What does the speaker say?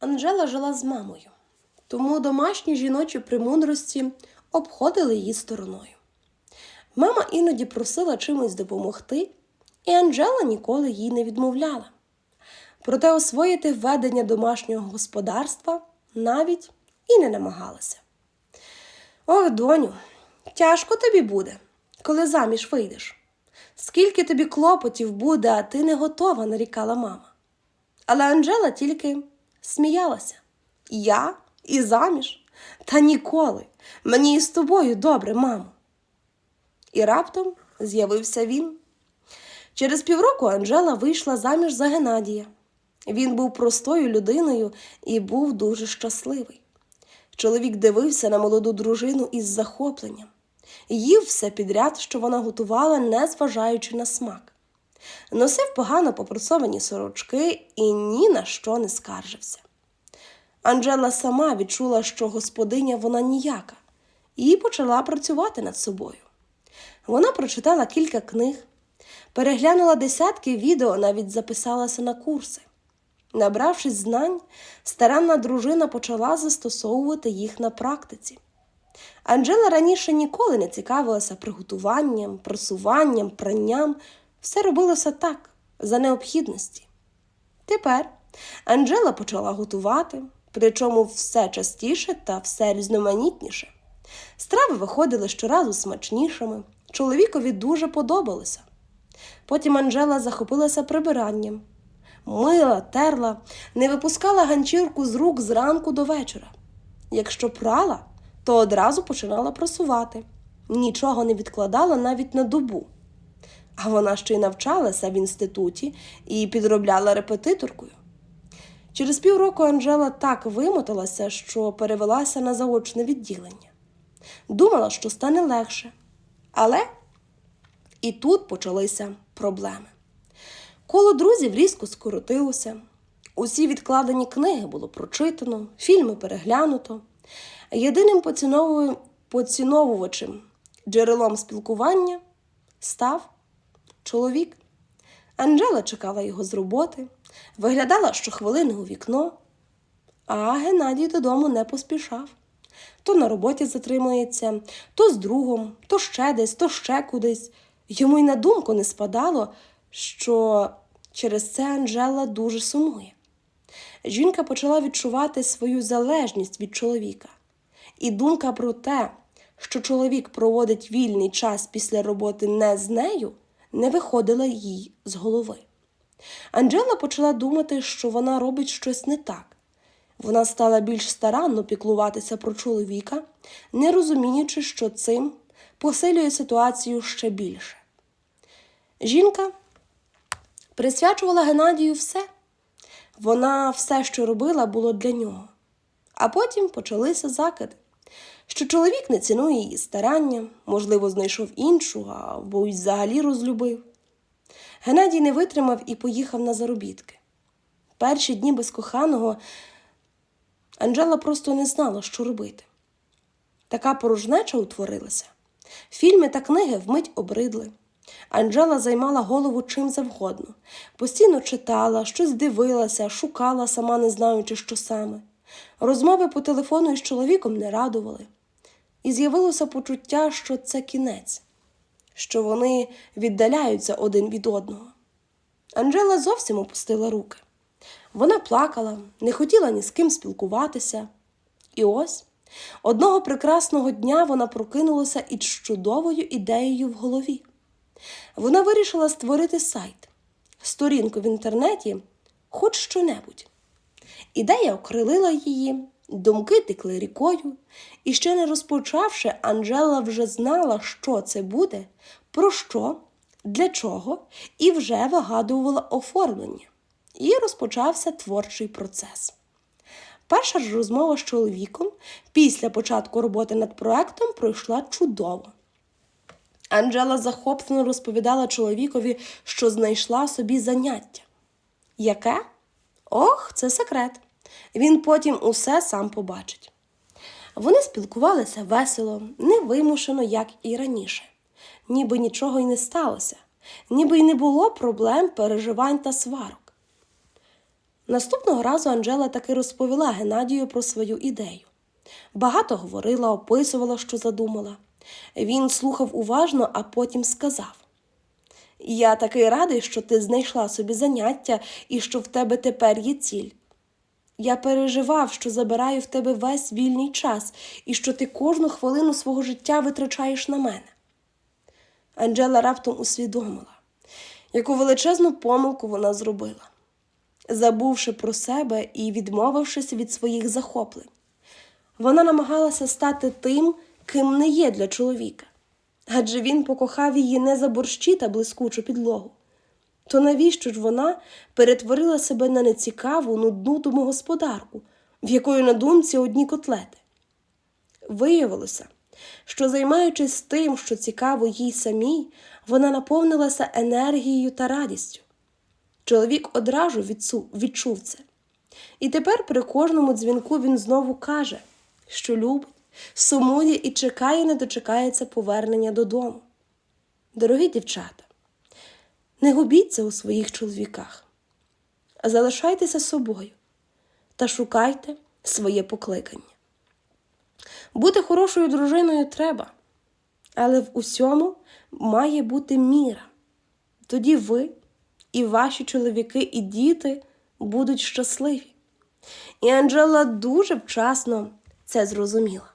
Анжела жила з мамою, тому домашні жіночі премудрості обходили її стороною. Мама іноді просила чимось допомогти, і Анжела ніколи їй не відмовляла. Проте освоїти ведення домашнього господарства навіть і не намагалася. Ох, доню, тяжко тобі буде, коли заміж вийдеш. Скільки тобі клопотів буде, а ти не готова, нарікала мама. Але Анжела тільки сміялася. Я і заміж? Та ніколи. Мені і з тобою добре, мамо. І раптом з'явився він. Через півроку Анжела вийшла заміж за Геннадія. Він був простою людиною і був дуже щасливий. Чоловік дивився на молоду дружину із захопленням, їв все підряд, що вона готувала, не зважаючи на смак. Носив погано попрасовані сорочки і ні на що не скаржився. Анжела сама відчула, що господиня вона ніяка, і почала працювати над собою. Вона прочитала кілька книг, переглянула десятки відео, навіть записалася на курси. Набравшись знань, старанна дружина почала застосовувати їх на практиці. Анжела раніше ніколи не цікавилася приготуванням, просуванням, пранням, все робилося так, за необхідності. Тепер Анжела почала готувати, причому все частіше та все різноманітніше. Страви виходили щоразу смачнішими, чоловікові дуже подобалося. Потім Анжела захопилася прибиранням, мила, терла, не випускала ганчірку з рук зранку до вечора. Якщо прала, то одразу починала просувати, нічого не відкладала навіть на добу. А вона ще й навчалася в інституті і підробляла репетиторкою. Через півроку Анжела так вимоталася, що перевелася на заочне відділення. Думала, що стане легше. Але і тут почалися проблеми. Коло друзів різко скоротилося. Усі відкладені книги було прочитано, фільми переглянуто. Єдиним поціновувачем, джерелом спілкування став чоловік. Анжела чекала його з роботи, виглядала щохвилини у вікно, а Геннадій додому не поспішав. То на роботі затримується, то з другом, то ще десь, то ще кудись. Йому й на думку не спадало, що через це Анжела дуже сумує. Жінка почала відчувати свою залежність від чоловіка. І думка про те, що чоловік проводить вільний час після роботи не з нею, не виходила їй з голови. Анжела почала думати, що вона робить щось не так. Вона стала більш старанно піклуватися про чоловіка, не розуміючи, що цим посилює ситуацію ще більше. Жінка присвячувала Геннадію все. Вона все, що робила, було для нього. А потім почалися закиди, що чоловік не цінує її старання, можливо, знайшов іншу, або й взагалі розлюбив. Геннадій не витримав і поїхав на заробітки. Перші дні без коханого Анжела просто не знала, що робити. Така порожнеча утворилася. Фільми та книги вмить обридли. Анжела займала голову чим завгодно, постійно читала, щось дивилася, шукала, сама не знаючи, що саме. Розмови по телефону із чоловіком не радували. І з'явилося почуття, що це кінець, що вони віддаляються один від одного. Анжела зовсім опустила руки. Вона плакала, не хотіла ні з ким спілкуватися. І ось одного прекрасного дня вона прокинулася із чудовою ідеєю в голові. Вона вирішила створити сайт, сторінку в інтернеті, хоч що-небудь. Ідея окрилила її, думки текли рікою, і ще не розпочавши, Анжела вже знала, що це буде, про що, для чого, і вже вигадувала оформлення. І розпочався творчий процес. Перша ж розмова з чоловіком після початку роботи над проектом пройшла чудово. Анжела захоплено розповідала чоловікові, що знайшла собі заняття. Яке? Ох, це секрет. Він потім усе сам побачить. Вони спілкувалися весело, невимушено, як і раніше, ніби нічого й не сталося, ніби й не було проблем, переживань та сварок. Наступного разу Анжела таки розповіла Геннадію про свою ідею. Багато говорила, описувала, що задумала. Він слухав уважно, а потім сказав: Я такий радий, що ти знайшла собі заняття і що в тебе тепер є ціль. Я переживав, що забираю в тебе весь вільний час і що ти кожну хвилину свого життя витрачаєш на мене. Анджела раптом усвідомила, яку величезну помилку вона зробила, забувши про себе і відмовившись від своїх захоплень. Вона намагалася стати тим, ким не є для чоловіка, адже він покохав її не за борщі та блискучу підлогу. То навіщо ж вона перетворила себе на нецікаву, нудну домогосподарку, в якої на думці одні котлети? Виявилося, що займаючись тим, що цікаво їй самій, вона наповнилася енергією та радістю. Чоловік одразу відчув це. І тепер при кожному дзвінку він знову каже, що любить, сумує і чекає, не дочекається повернення додому. Дорогі дівчата, не губіться у своїх чоловіках, а залишайтеся собою та шукайте своє покликання. Бути хорошою дружиною треба, але в усьому має бути міра. Тоді ви і ваші чоловіки, і діти будуть щасливі. І Анджела дуже вчасно це зрозуміла.